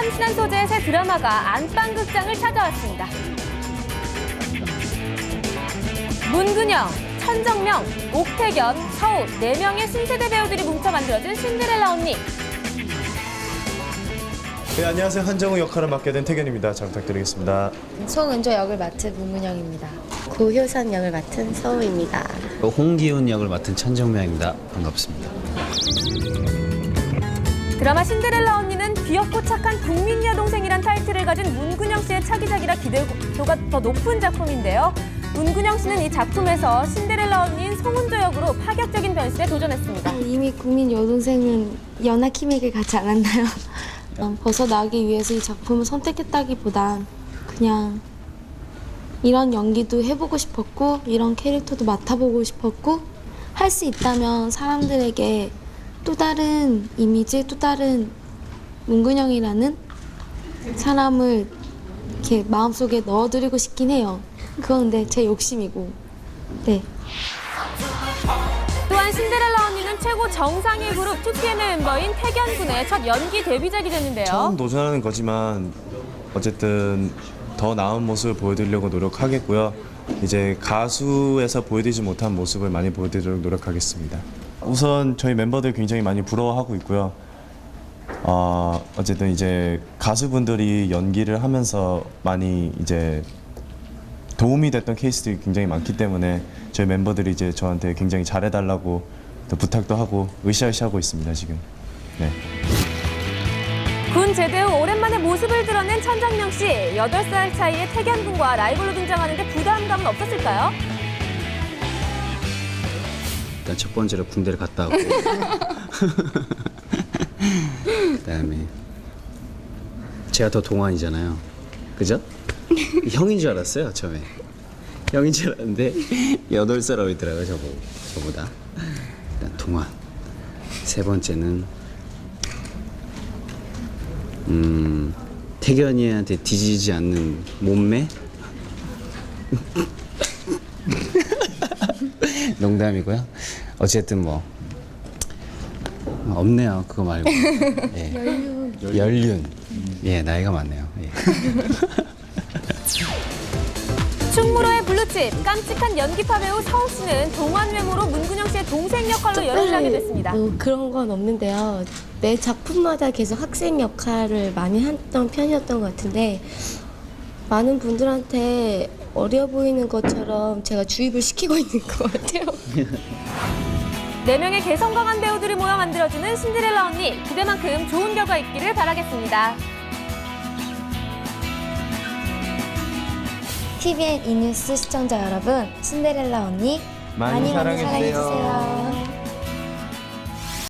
참신한 소재의 새 드라마가 안방극장을 찾아왔습니다. 문근영, 천정명, 옥태견, 서우 네명의 신세대 배우들이 뭉쳐 만들어진 신데렐라 언니. 네, 안녕하세요. 한정우 역할을 맡게 된 태견입니다. 잘 부탁드리겠습니다. 송은조 역을 맡은 문문영입니다. 고효선 역을 맡은 서우입니다. 홍기훈 역을 맡은 천정명입니다. 반갑습니다. 드라마 신데렐라 언니는 귀엽고 착한 국민 여동생이란 타이틀을 가진 문근영 씨의 차기작이라 기대도가 더 높은 작품인데요. 문근영 씨는 이 작품에서 신데렐라 언니인 송은조 역으로 파격적인 변신에 도전했습니다. 이미 국민 여동생은 연하킴에게 가지 않았나요? 어, 벗어나기 위해서 이 작품을 선택했다기보단 그냥 이런 연기도 해보고 싶었고 이런 캐릭터도 맡아보고 싶었고 할 수 있다면 사람들에게 또 다른 이미지, 또 다른 문근영이라는 사람을 이렇게 마음속에 넣어드리고 싶긴 해요. 그건 근데 제 욕심이고. 네. 또한 신데렐라 언니는 최고 정상의 그룹 2PM의 멤버인 태견 군의 첫 연기 데뷔작이 됐는데요. 처음 도전하는 거지만 어쨌든 더 나은 모습을 보여드리려고 노력하겠고요. 이제 가수에서 보여드리지 못한 모습을 많이 보여드리도록 노력하겠습니다. 우선 저희 멤버들 굉장히 많이 부러워하고 있고요. 어, 어쨌든 이제 가수분들이 연기를 하면서 많이 이제 도움이 됐던 케이스들이 굉장히 많기 때문에 저희 멤버들이 이제 저한테 굉장히 잘해달라고 또 부탁도 하고 으쌰으쌰하고 있습니다 지금. 네. 군 제대 후 오랜만에 모습을 드러낸 천정명 씨. 8살 차이의 태견 군과 라이벌로 등장하는데 부담감은 없었을까요? 일단 첫 번째로 군대를 갔다 오고 그 다음에 제가 더 동안이잖아요. 그죠? 형인 줄 알았어요 처음에. 형인 줄 알았는데 여덟 살 어리더라고요 저보, 저보다. 일단 동안. 세 번째는 음 태견이한테 뒤지지 않는 몸매. 농담이고요. 어쨌든 뭐 없네요. 그거 말고. 예. 연륜. 연륜. 예, 나이가 많네요. 예. 충무로의 블루칩, 깜찍한 연기파 배우 서우 씨는 동안 외모로 문근영 씨의 동생 역할로 연기를 하게 됐습니다. 뭐 그런 건 없는데요. 매 작품마다 계속 학생 역할을 많이 했던 편이었던 것 같은데 많은 분들한테 어려 보이는 것처럼 제가 주입을 시키고 있는 것 같아요. 네명의 개성 강한 배우들이 모여 만들어주는 신데렐라 언니. 기대만큼 좋은 결과 있기를 바라겠습니다. TVN 이뉴스 시청자 여러분, 신데렐라 언니 많이 사랑해주세요. 사랑해주세요.